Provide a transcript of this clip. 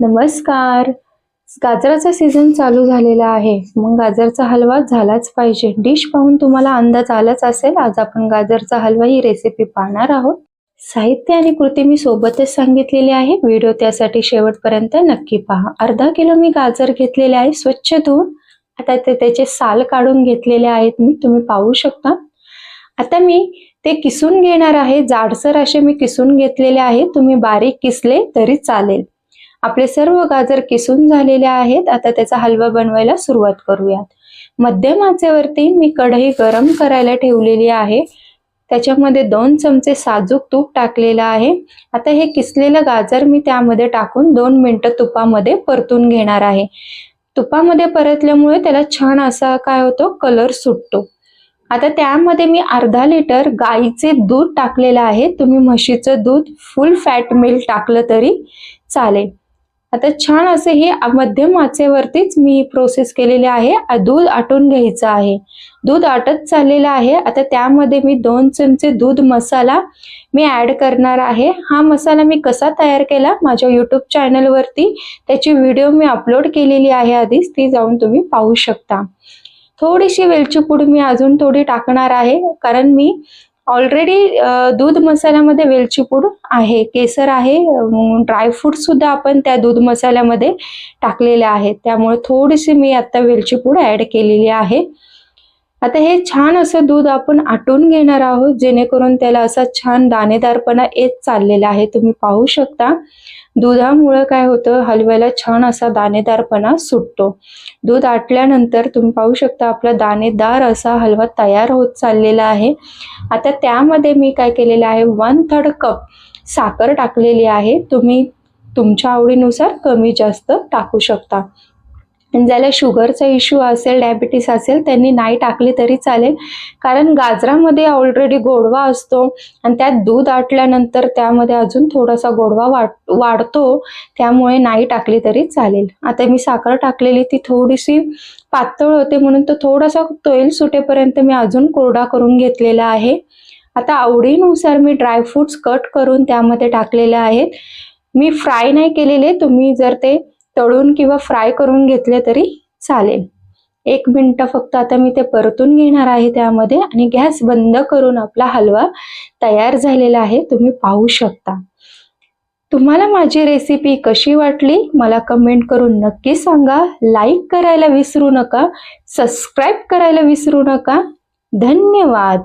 नमस्कार. गाजराचा सीझन चालू झालेला आहे. मग गाजरचा हलवा झालाच पाहिजे. डिश पाहून तुम्हाला अंदाज आलाच असेल. आज आपण गाजरचा हलवा ही रेसिपी पाहणार आहोत. साहित्य आणि कृती मी सोबतच सांगितलेली आहे. व्हिडिओ त्यासाठी शेवटपर्यंत नक्की पहा. अर्धा किलो मी गाजर घेतलेले आहे. स्वच्छ धुवून आता ते त्याचे साल काढून घेतलेले आहेत मी. तुम्ही पाहू शकता. आता मी ते किसून घेणार आहे. जाडसर असे मी किसून घेतलेले आहे. तुम्ही बारीक किसले तरी चालेल. आपले सर्व गाजर किसून झालेले आहेत. आता त्याचा हलवा बनवायला सुरुवात करूयात. मध्यम आचेवरती मी कढई गरम करायला ठेवलेली आहे. त्याच्यामध्ये दोन चमचे साजूक तूप टाकलेलं आहे. आता हे किसलेलं गाजर मी त्यामध्ये टाकून दोन मिनटं तुपामध्ये परतून घेणार आहे. तुपामध्ये परतल्यामुळे त्याला छान असा काय होतो? कलर सुटतो. आता त्यामध्ये मी अर्धा लिटर गाईचे दूध टाकलेलं आहे. तुम्ही म्हशीचं दूध फुल फॅट मिल्क टाकलं तरी चालेल. आता छान असे हे मध्यम आचेवरतीच मी प्रोसेस केलेले आहे. दूध आटून घ्यायचं आहे. दूध आटत चाललेलं आहे. आता त्यामध्ये मी दोन चमचे दूध मसाला मी ऍड करणार आहे. हा मसाला मी कसा तयार केला? माझ्या यूट्यूब चॅनलवरती त्याची व्हिडिओ मी अपलोड केलेली आहे आधीच. ती जाऊन तुम्ही पाहू शकता. थोडीशी वेलची पूड मी अजून थोडी टाकणार आहे. कारण मी ऑलरेडी दूध मसाल्यामध्ये वेलची पूड आहे केसर आहे ड्रायफ्रूट सुद्धा आपण त्या दूध मसाल्यामध्ये टाकलेले आहेत. त्यामुळे थोडीशी मी आता वेलची पूड ऍड केलेली आहे. आता हे छान असं दूध आपण आटून घेणार आहोत जेणेकरून त्याला असा छान दाणेदारपणा येत चाललेला आहे. तुम्ही पाहू शकता दुधामुळं काय होतं हलव्याला छान असा दाणेदारपणा सुटतो. दूध आटल्यानंतर तुम्ही पाहू शकता आपला दाणेदार असा हलवा तयार होत चाललेला आहे. आता त्यामध्ये मी काय केलेलं आहे वन थर्ड कप साखर टाकलेली आहे. तुम्ही तुमच्या आवडीनुसार कमी जास्त टाकू शकता. आणि ज्याला शुगरचा इश्यू असेल डायबिटीस असेल त्यांनी नाही टाकली तरी चालेल. कारण गाजरामध्ये ऑलरेडी गोडवा असतो आणि त्यात दूध आटल्यानंतर त्यामध्ये अजून थोडासा गोडवा वाढ वाढतो. त्यामुळे नाही टाकली तरी चालेल. आता मी साखर टाकलेली ती थोडीशी पातळ होते म्हणून तो थोडासा तेल सुटेपर्यंत मी अजून कोरडा करून घेतलेला आहे. आता आवडीनुसार मी ड्रायफ्रुट्स कट करून त्यामध्ये टाकलेले आहेत. मी फ्राय नाही केलेले तुम्ही जर ते तळून किंवा फ्राय करून घेतले तरी चालेल. एक मिनटं फक्त आता मी ते परतून घेणार आहे त्यामध्ये आणि गॅस बंद करून आपला हलवा तयार झालेला आहे. तुम्ही पाहू शकता. तुम्हाला माझी रेसिपी कशी वाटली मला कमेंट करून नक्की सांगा. लाईक करायला विसरू नका सबस्क्राईब करायला विसरू नका. धन्यवाद.